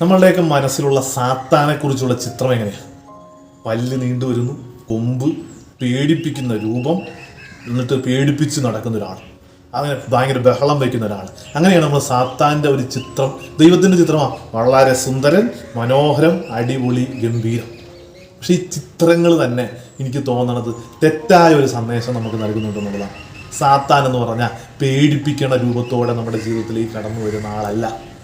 നമ്മളുടെയൊക്കെ മനസ്സിലുള്ള സാത്താനെക്കുറിച്ചുള്ള ചിത്രം എങ്ങനെയാണ് പല്ല് നീണ്ടു വരുന്നു കൊമ്പ് പേടിപ്പിക്കുന്ന രൂപം എന്നിട്ട് പേടിപ്പിച്ച് നടക്കുന്ന ഒരാൾ. അങ്ങനെ ഭയങ്കര ബഹളം വയ്ക്കുന്ന ഒരാൾ. അങ്ങനെയാണ് നമ്മൾ സാത്താന്റെ ഒരു ചിത്രം. ദൈവത്തിന്റെ ചിത്രമാണ് വളരെ സുന്ദരൻ മനോഹരം അടിപൊളി ഗംഭീരം. പക്ഷെ ഈ ചിത്രങ്ങൾ തന്നെ എനിക്ക് തോന്നണത് തെറ്റായ ഒരു സന്ദേശം നമുക്ക് നൽകുന്നുണ്ടെന്നുള്ളതാണ് സാത്താൻ എന്ന് പറഞ്ഞാൽ പേടിപ്പിക്കണ രൂപത്തോടെ നമ്മുടെ ജീവിതത്തിലേക്ക് കടന്നു വരുന്ന ആളല്ല.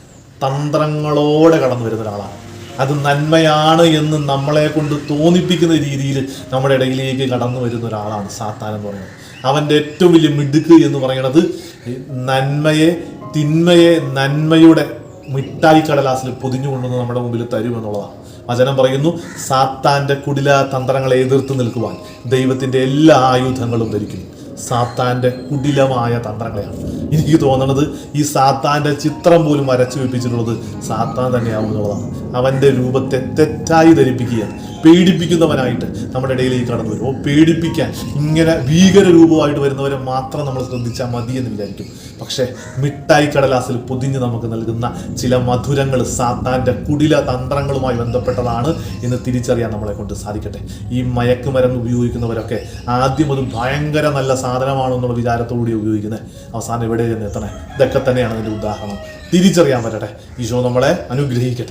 തന്ത്രങ്ങളോടെ കടന്നു വരുന്ന ഒരാളാണ്. അത് നന്മയാണ് എന്ന് നമ്മളെ കൊണ്ട് തോന്നിപ്പിക്കുന്ന രീതിയിൽ നമ്മുടെ ഇടയിലേക്ക് കടന്നു വരുന്ന ഒരാളാണ് സാത്താൻ എന്ന് പറയുന്നത്. അവന്റെ ഏറ്റവും വലിയ മിടുക്ക് എന്ന് പറയുന്നത് നന്മയെ തിന്മയെ നന്മയുടെ മിഠായി കടലാസിൽ പൊതിഞ്ഞു കൊണ്ടുവന്ന് നമ്മുടെ മുമ്പിൽ തരുമെന്നുള്ളതാണ് വചനം പറയുന്നു സാത്താന്റെ കുടില തന്ത്രങ്ങളെ എതിർത്ത് നിൽക്കുവാൻ ദൈവത്തിന്റെ എല്ലാ ആയുധങ്ങളും ധരിക്കുന്നു. സാത്താന്റെ കുടിലമായ തന്ത്രങ്ങളെയാണ്. എനിക്ക് തോന്നുന്നത് ഈ സാത്താന്റെ ചിത്രം പോലും വരച്ചു വെപ്പിച്ചിട്ടുള്ളത് സാത്താൻ തന്നെയാവുന്നതാണ് അവന്റെ രൂപത്തെ തെറ്റായി ധരിപ്പിക്കുകയാണ്. പേടിപ്പിക്കുന്നവനായിട്ട് നമ്മുടെ ഇടയിലേക്ക് കടന്നു വരും ഓ പേടിപ്പിക്കാൻ ഇങ്ങനെ ഭീകര രൂപമായിട്ട് വരുന്നവരെ മാത്രം നമ്മൾ ശ്രദ്ധിച്ചാൽ മതി എന്ന് വിചാരിക്കും. പക്ഷേ മിഠായി കടലാസിൽ പൊതിഞ്ഞ് നമുക്ക് നൽകുന്ന ചില മധുരങ്ങൾ സാത്താന്റെ കുടില തന്ത്രങ്ങളുമായി ബന്ധപ്പെട്ടതാണ് എന്ന് തിരിച്ചറിയാൻ നമ്മളെ കൊണ്ട് സാധിക്കട്ടെ. ഈ മയക്കുമരുന്ന് ഉപയോഗിക്കുന്നവരൊക്കെ ആദ്യം അത് ഭയങ്കര നല്ല സാധനമാണെന്നുള്ള വിചാരത്തോടുകൂടി ഉപയോഗിക്കുന്നത് അവസാനം എവിടെ ചെന്ന് എത്തണേ? ഇതൊക്കെ തന്നെയാണ് അതിന്റെ ഉദാഹരണം. തിരിച്ചറിയാൻ പറ്റട്ടെ. ഈശോ നമ്മളെ അനുഗ്രഹിക്കട്ടെ.